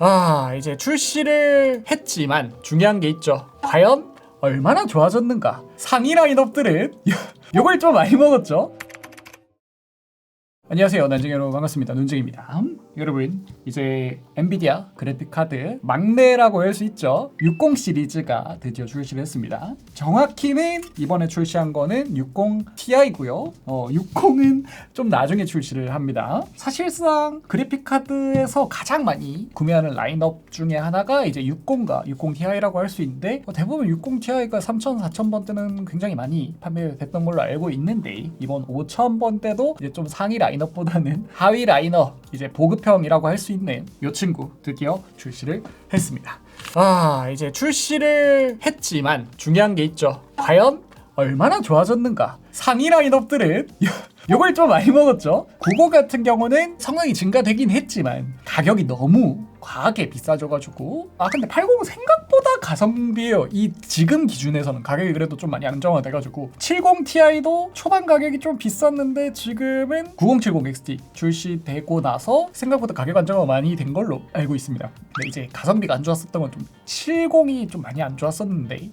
아, 이제 출시를 했지만 중요한 게 있죠. 과연 얼마나 좋아졌는가? 상위 라인업들은 요걸 좀 많이 먹었죠. 안녕하세요. 난쟁이 여러분 반갑습니다. 눈쟁입니다. 여러분 이제 엔비디아 그래픽 카드 막내라고 할 수 있죠. 60 시리즈가 드디어 출시를 했습니다. 정확히는 이번에 출시한 거는 60 Ti고요. 어, 60은 좀 나중에 출시를 합니다. 사실상 그래픽 카드에서 가장 많이 구매하는 라인업 중에 하나가 이제 60과 60 Ti라고 할 수 있는데 어, 대부분 60 Ti가 3,000, 4,000번대는 굉장히 많이 판매됐던 걸로 알고 있는데 이번 5,000번대도 이제 좀 상위 라인업보다는 하위 라인업 이제 보급형 이라고 할 수 있는 이 친구 드디어 출시를 했습니다. 아 이제 출시를 했지만 중요한 게 있죠. 과연 얼마나 좋아졌는가? 상위 라인업들은 요걸 좀 많이 먹었죠. 그거 같은 경우는 성능이 증가되긴 했지만 가격이 너무 과하게 비싸져가지고 아 근데 80은 생각보다 가성비예요. 이 지금 기준에서는 가격이 그래도 좀 많이 안정화돼가지고 70 Ti도 초반 가격이 좀 비쌌는데 지금은 9070 XT 출시되고 나서 생각보다 가격 안정화 많이 된 걸로 알고 있습니다. 근데 이제 가성비가 안 좋았었던 건 좀 70이 좀 많이 안 좋았었는데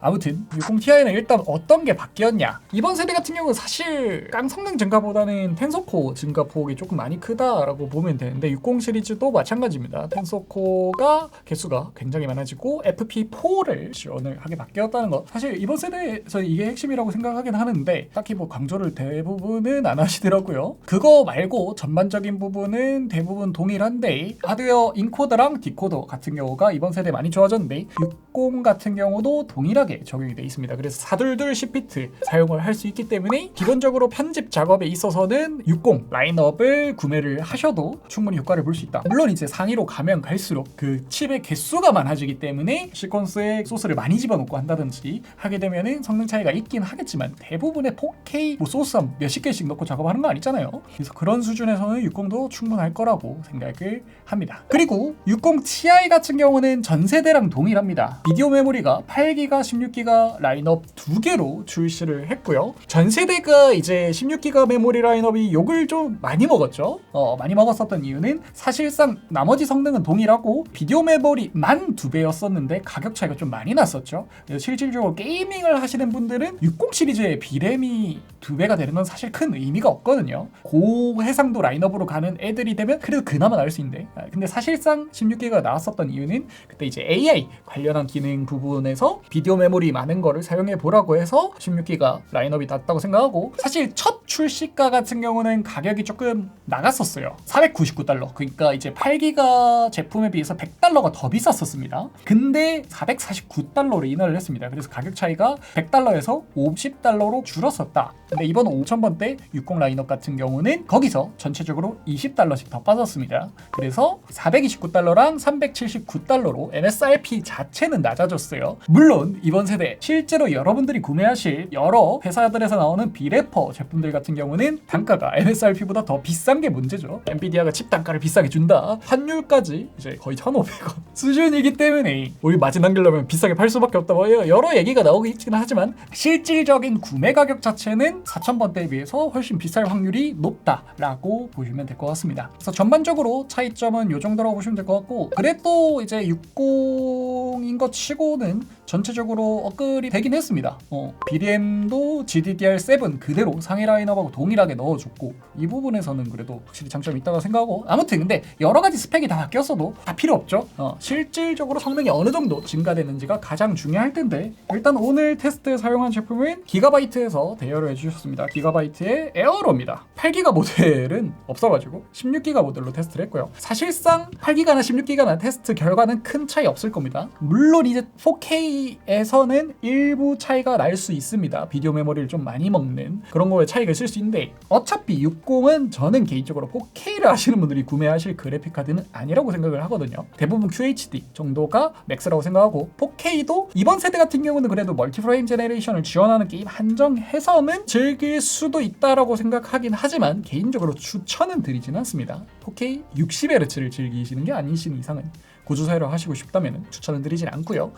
아무튼 60 Ti는 일단 어떤 게 바뀌었냐. 이번 세대 같은 경우는 사실 깡 성능 증가보다는 텐서코 증가 폭이 조금 많이 크다라고 보면 되는데 60 시리즈도 마찬가지입니다. 텐서코가 개수가 굉장히 많아지고 FP4를 지원을 하게 바뀌었다는 거. 사실 이번 세대에서 이게 핵심이라고 생각하긴 하는데 딱히 뭐 강조를 대부분은 안 하시더라고요. 그거 말고 전반적인 부분은 대부분 동일한데 하드웨어 인코더랑 디코더 같은 경우가 이번 세대 많이 좋아졌는데 60 같은 경우도 동일하게 적용이 되어 있습니다. 그래서 422 10피트 사용을 할 수 있기 때문에 기본적으로 편집 작업에 있어서는 60 라인업을 구매를 하셔도 충분히 효과를 볼 수 있다. 물론 이제 상위로 가면 갈수록 그 칩의 개수가 많아지기 때문에 시퀀스에 소스를 많이 집어넣고 한다든지 하게 되면은 성능 차이가 있긴 하겠지만 대부분의 4K 뭐 소스 한 몇십 개씩 넣고 작업하는 거 아니잖아요. 그래서 그런 수준에서는 60도 충분할 거라고 생각을 합니다. 그리고 60 Ti 같은 경우는 전 세대랑 동일합니다. 비디오 메모리가 8기가 16 기가 라인업 두 개로 출시를 했고요. 전 세대가 이제 16기가 메모리 라인업이 욕을 좀 많이 먹었죠. 어, 많이 먹었었던 이유는 사실상 나머지 성능은 동일하고 비디오 메모리 만 두 배였었는데 가격 차이가 좀 많이 났었죠. 실질적으로 게이밍을 하시는 분들은 60 시리즈의 비램이 두 배가 되는 건 사실 큰 의미가 없거든요. 고해상도 라인업으로 가는 애들이 되면 그래도 그나마 나을 수 있는데 아, 근데 사실상 16기가 나왔었던 이유는 그때 이제 AI 관련한 기능 부분에서 비디오 메모리 많은 거를 사용해 보라고 해서 16기가 라인업이 났다고 생각하고 사실 첫 출시가 같은 경우는 가격이 조금 나갔었어요. 499달러. 그러니까 이제 8기가 제품에 비해서 100달러가 더 비쌌었습니다. 근데 449달러로 인하를 했습니다. 그래서 가격 차이가 100달러에서 50달러로 줄었었다. 근데 이번 5000번대 60 라인업 같은 경우는 거기서 전체적으로 20달러씩 더 빠졌습니다. 그래서 429달러랑 379달러로 MSRP 자체는 낮아졌어요. 물론 이번 세대 실제로 여러분들이 구매하실 여러 회사들에서 나오는 비래퍼 제품들 같은 경우는 단가가 MSRP보다 더 비싼 게 문제죠. 엔비디아가 칩 단가를 비싸게 준다. 환율까지 이제 거의 1,500원 수준이기 때문에 우리 마진 남기려면 비싸게 팔 수밖에 없다. 뭐 여러 얘기가 나오고 있긴 하지만 실질적인 구매 가격 자체는 4,000번대에 비해서 훨씬 비쌀 확률이 높다라고 보시면 될 것 같습니다. 그래서 전반적으로 차이점은 이 정도라고 보시면 될 것 같고 그래도 이제 60인 것 치고는 전체적으로 업글이 되긴 했습니다. 어, BDM도 GDDR7 그대로 상위 라인업하고 동일하게 넣어줬고 이 부분에서는 그래도 확실히 장점이 있다고 생각하고 아무튼 근데 여러 가지 스펙이 다 바뀌었어도 다 필요 없죠. 어, 실질적으로 성능이 어느 정도 증가되는지가 가장 중요할 텐데 일단 오늘 테스트에 사용한 제품은 기가바이트에서 대여를 해주셨 습니다. 기가바이트의 에어로입니다. 8기가 모델은 없어가지고 16기가 모델로 테스트를 했고요. 사실상 8기가나 16기가나 테스트 결과는 큰 차이 없을 겁니다. 물론 이제 4K에서는 일부 차이가 날 수 있습니다. 비디오 메모리를 좀 많이 먹는 그런 거에 차이가 있을 수 있는데 어차피 60은 저는 개인적으로 4K를 하시는 분들이 구매하실 그래픽 카드는 아니라고 생각을 하거든요. 대부분 QHD 정도가 맥스라고 생각하고 4K도 이번 세대 같은 경우는 그래도 멀티프레임 제네레이션을 지원하는 게임 한정해서는 즐길 수도 있다라고 생각하긴 하지만 개인적으로 추천은 드리진 않습니다. 4K 60Hz를 즐기시는 게 아니신 이상은 고주사회로 하시고 싶다면 추천은 드리진 않고요.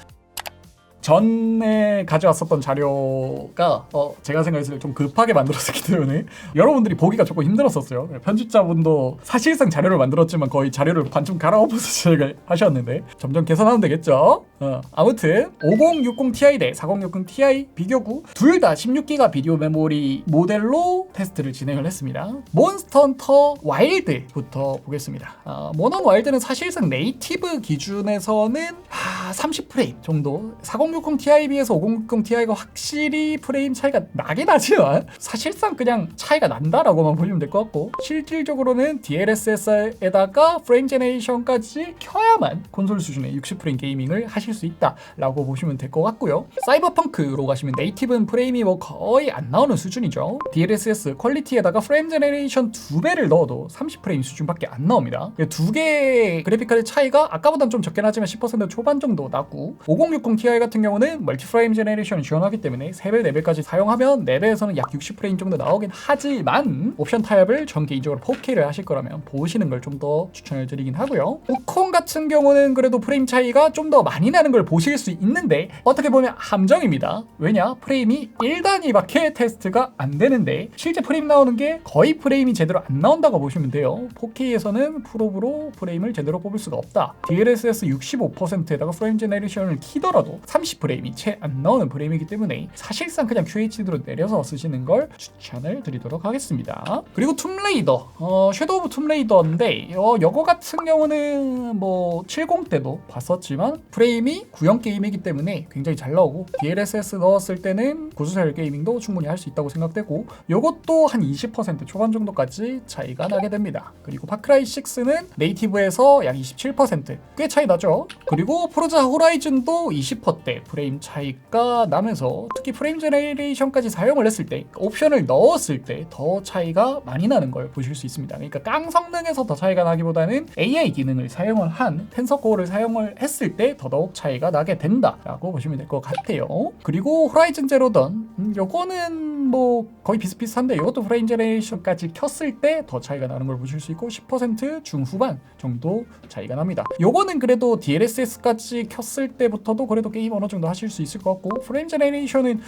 전에 가져왔었던 자료가 어, 제가 생각했을 때 좀 급하게 만들었기 때문에 여러분들이 보기가 조금 힘들었었어요. 편집자분도 사실상 자료를 만들었지만 거의 자료를 반쯤 갈아엎어서 제가 하셨는데 점점 개선하면 되겠죠. 어, 아무튼 5060 Ti 대 4060 Ti 비교구 둘 다 16기가 비디오 메모리 모델로 테스트를 진행을 했습니다. 몬스터 헌터 와일드부터 보겠습니다. 아, 모넌 와일드는 사실상 네이티브 기준에서는 아, 30프레임 정도 4060 Ti 비해서 5060 Ti가 확실히 프레임 차이가 나긴 하지만 사실상 그냥 차이가 난다라고만 보시면 될 것 같고 실질적으로는 DLSS에다가 프레임 제네레이션까지 켜야만 콘솔 수준의 60프레임 게이밍을 하실 수 있다라고 보시면 될 것 같고요. 사이버펑크로 가시면 네이티브는 프레임이 뭐 거의 안 나오는 수준이죠. DLSS 퀄리티에다가 프레임 제네레이션 두 배를 넣어도 30프레임 수준밖에 안 나옵니다. 두 개의 그래픽 카드 차이가 아까보단 좀 적긴 하지만 10% 초반 정도 나고 5060 Ti 같은 경우는 멀티 프레임 제네레이션을 지원하기 때문에 3배, 4배까지 사용하면 4배에서는 약 60프레임 정도 나오긴 하지만 옵션 타입을 전 개인적으로 4K를 하실 거라면 보시는 걸 좀 더 추천을 드리긴 하고요. 우콘 같은 경우는 그래도 프레임 차이가 좀 더 많이 나는 걸 보실 수 있는데 어떻게 보면 함정입니다. 왜냐? 프레임이 1단위밖에 테스트가 안 되는데 실제 프레임 나오는 게 거의 프레임이 제대로 안 나온다고 보시면 돼요. 4K에서는 프로브로 프레임을 제대로 뽑을 수가 없다. DLSS 65%에다가 프레임 제네레이션을 키더라도 30 프레임이 채 안 나오는 프레임이기 때문에 사실상 그냥 QHD로 내려서 쓰시는 걸 추천을 드리도록 하겠습니다. 그리고 툼레이더, 어, 섀도우 오브 툼레이더인데 어, 이거 같은 경우는 뭐 70 때도 봤었지만 프레임이 구형 게임이기 때문에 굉장히 잘 나오고 DLSS 넣었을 때는 고수사열 게이밍도 충분히 할 수 있다고 생각되고 이것도 한 20% 초반 정도까지 차이가 나게 됩니다. 그리고 파크라이 6는 네이티브에서 약 27%꽤 차이 나죠. 그리고 포르자 호라이즌도 20%대 프레임 차이가 나면서 특히 프레임 제네레이션까지 사용을 했을 때 옵션을 넣었을 때 더 차이가 많이 나는 걸 보실 수 있습니다. 그러니까 깡 성능에서 더 차이가 나기보다는 AI 기능을 사용을 한 텐서코어를 사용을 했을 때 더더욱 차이가 나게 된다라고 보시면 될 것 같아요. 그리고 호라이즌 제로던 음, 요거는 뭐 거의 비슷비슷한데 이것도 프레임 제네레이션까지 켰을 때 더 차이가 나는 걸 보실 수 있고 10% 중후반 정도 차이가 납니다. 요거는 그래도 DLSS까지 켰을 때부터도 그래도 게임 어느 정도 하실 수 있을 것 같고 프레임 제네레이션은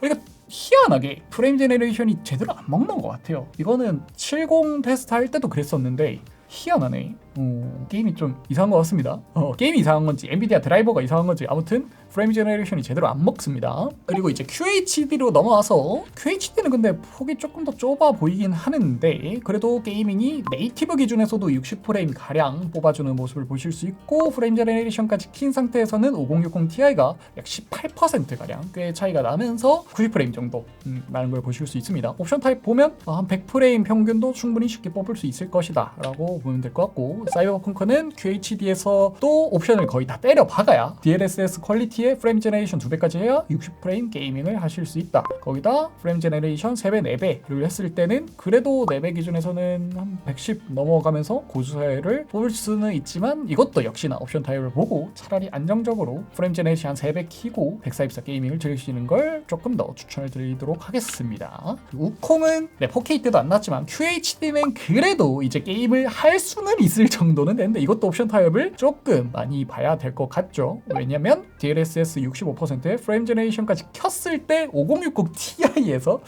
우리가 희한하게 프레임 제네레이션이 제대로 안 먹는 것 같아요. 이거는 70 테스트 할 때도 그랬었는데 희한하네. 어, 게임이 좀 이상한 것 같습니다. 어, 게임이 이상한 건지 엔비디아 드라이버가 이상한 건지 아무튼 프레임 제너레이션이 제대로 안 먹습니다. 그리고 이제 QHD로 넘어와서 QHD는 근데 폭이 조금 더 좁아 보이긴 하는데 그래도 게이밍이 네이티브 기준에서도 60프레임 가량 뽑아주는 모습을 보실 수 있고 프레임 제너레이션까지 킨 상태에서는 5060 Ti가 약 18% 가량 꽤 차이가 나면서 90프레임 정도 음, 나는 걸 보실 수 있습니다. 옵션 타입 보면 어, 한 100프레임 평균도 충분히 쉽게 뽑을 수 있을 것이다 라고 보면 될 것 같고 사이버펑크는 QHD에서 또 옵션을 거의 다 때려 박아야 DLSS 퀄리티의 프레임 제네레이션 2배까지 해야 60프레임 게이밍을 하실 수 있다. 거기다 프레임 제네레이션 3배, 4배를 했을 때는 그래도 4배 기준에서는 한 110 넘어가면서 고수사를 뽑을 수는 있지만 이것도 역시나 옵션 타입을 보고 차라리 안정적으로 프레임 제네레이션 한 3배 키고 144 게이밍을 즐기시는 걸 조금 더 추천을 드리도록 하겠습니다. 우콩은 네, 4K 때도 안 났지만 QHD는 그래도 이제 게임을 할 수는 있을 정도는 되는데 이것도 옵션 타입을 조금 많이 봐야 될 것 같죠. 왜냐면 DLSS 65%의 프레임 제네레이션까지 켰을 때 5060 Ti에서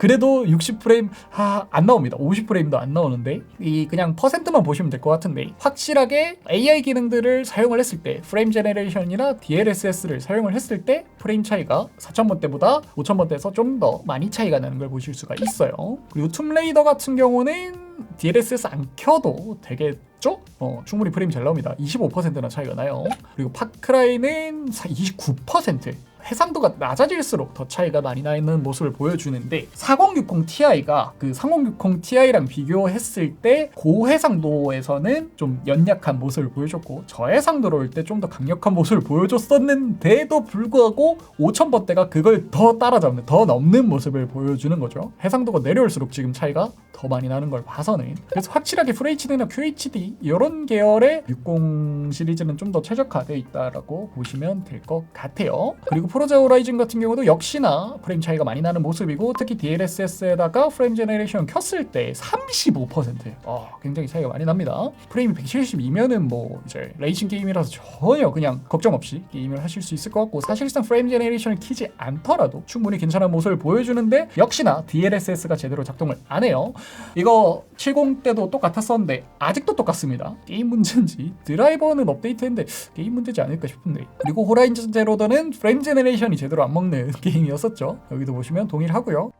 그래도 60프레임 아, 안 나옵니다. 50프레임도 안 나오는데 이 그냥 퍼센트만 보시면 될 것 같은데 확실하게 AI 기능들을 사용을 했을 때 프레임 제네레이션이나 DLSS를 사용을 했을 때 프레임 차이가 4000번대보다 5000번대에서 좀 더 많이 차이가 나는 걸 보실 수가 있어요. 그리고 툼레이더 같은 경우는 DLSS 안 켜도 되겠죠? 어, 충분히 프레임 잘 나옵니다. 25%나 차이가 나요. 그리고 파크라이는 29% 해상도가 낮아질수록 더 차이가 많이 나 있는 모습을 보여주는데 4060 Ti가 그 3060 Ti랑 비교했을 때 고해상도에서는 좀 연약한 모습을 보여줬고 저해상도로 올 때 좀 더 강력한 모습을 보여줬었는데도 불구하고 5000번대가 그걸 더 따라잡는 더 넘는 모습을 보여주는 거죠. 해상도가 내려올수록 지금 차이가 더 많이 나는 걸 봐서는. 그래서 확실하게 FHD나 QHD 이런 계열의 60 시리즈는 좀 더 최적화되어 있다라고 보시면 될 것 같아요. 그리고 포르자 호라이즌 같은 경우도 역시나 프레임 차이가 많이 나는 모습이고 특히 DLSS에다가 프레임 제너레이션 켰을 때 35%. 어, 굉장히 차이가 많이 납니다. 프레임이 172면은 뭐 이제 레이싱 게임이라서 전혀 그냥 걱정 없이 게임을 하실 수 있을 것 같고 사실상 프레임 제너레이션을 키지 않더라도 충분히 괜찮은 모습을 보여주는데 역시나 DLSS가 제대로 작동을 안 해요. 이거 70 때도 똑같았었는데 아직도 똑같습니다. 게임 문제인지 드라이버는 업데이트했는데 게임 문제지 않을까 싶은데 그리고 호라이즌 제로더는 프레임 제너레이션 이 제대로 안 먹는 게임이었었죠. 여기도 보시면 동일하고요.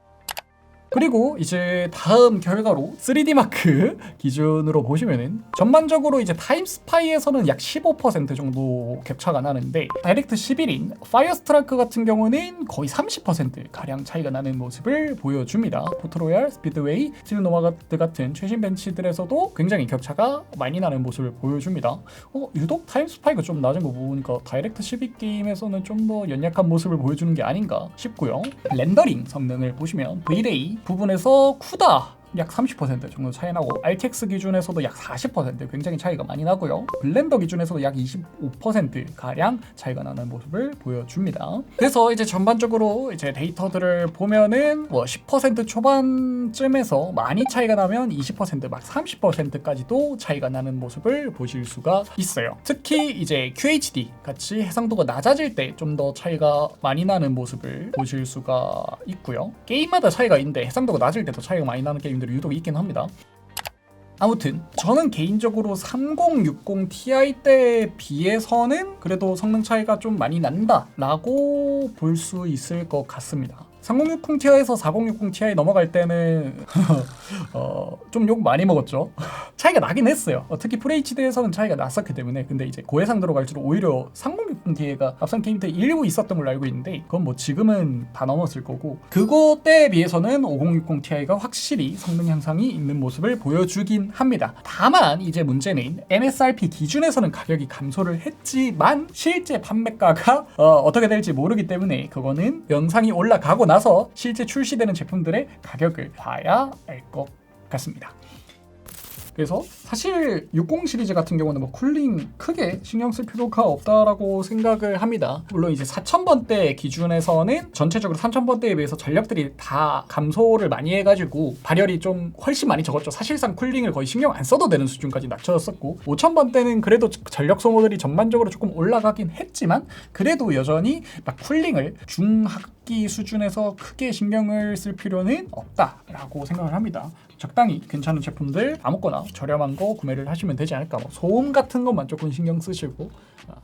그리고 이제 다음 결과로 3D 마크 기준으로 보시면은 전반적으로 이제 타임 스파이에서는 약 15% 정도 격차가 나는데 다이렉트 11인 파이어 스트라이크 같은 경우는 거의 30% 가량 차이가 나는 모습을 보여줍니다. 포트로얄, 스피드웨이, 스틸 노마가드 같은 최신 벤치들에서도 굉장히 격차가 많이 나는 모습을 보여줍니다. 어, 유독 타임 스파이가 좀 낮은 거 보니까 다이렉트 12 게임에서는 좀 더 연약한 모습을 보여주는 게 아닌가 싶고요. 렌더링 성능을 보시면 V-Ray 부분에서 쿠다 약 30% 정도 차이 나고 RTX 기준에서도 약 40% 굉장히 차이가 많이 나고요. 블렌더 기준에서도 약 25% 가량 차이가 나는 모습을 보여줍니다. 그래서 이제 전반적으로 이제 데이터들을 보면은 뭐 10% 초반쯤에서 많이 차이가 나면 20%막 30%까지도 차이가 나는 모습을 보실 수가 있어요. 특히 이제 QHD 같이 해상도가 낮아질 때 좀 더 차이가 많이 나는 모습을 보실 수가 있고요. 게임마다 차이가 있는데 해상도가 낮을 때더 차이가 많이 나는 게임 들이 유독 있긴 합니다. 아무튼 저는 개인적으로 3060 Ti 때 비해서는 그래도 성능 차이가 좀 많이 난다라고 볼 수 있을 것 같습니다. 3060 Ti에서 4060 Ti 넘어갈 때는 어, 좀 욕 많이 먹었죠. 차이가 나긴 했어요. 어, 특히 FHD에서는 차이가 났었기 때문에 근데 이제 고해상 들어갈수록 오히려 3060 Ti가 앞선 게임 때 일부 있었던 걸로 알고 있는데 그건 뭐 지금은 다 넘었을 거고 그거 때에 비해서는 5060 Ti가 확실히 성능 향상이 있는 모습을 보여주긴 합니다. 다만 이제 문제는 MSRP 기준에서는 가격이 감소를 했지만 실제 판매가가 어, 떻게 될지 모르기 때문에 그거는 영상이 올라가고 나서 실제 출시되는 제품들의 가격을 봐야 알 것 같습니다. 그래서 사실 60 시리즈 같은 경우는 뭐 쿨링 크게 신경 쓸 필요가 없다라고 생각을 합니다. 물론 이제 4000번대 기준에서는 전체적으로 3000번대에 비해서 전력들이 다 감소를 많이 해가지고 발열이 좀 훨씬 많이 적었죠. 사실상 쿨링을 거의 신경 안 써도 되는 수준까지 낮춰졌었고 5000번대는 그래도 전력 소모들이 전반적으로 조금 올라가긴 했지만 그래도 여전히 막 쿨링을 중학기 수준에서 크게 신경을 쓸 필요는 없다라고 생각을 합니다. 적당히 괜찮은 제품들 아무거나 저렴한 거 구매를 하시면 되지 않을까. 뭐 소음 같은 것만 조금 신경 쓰시고 아,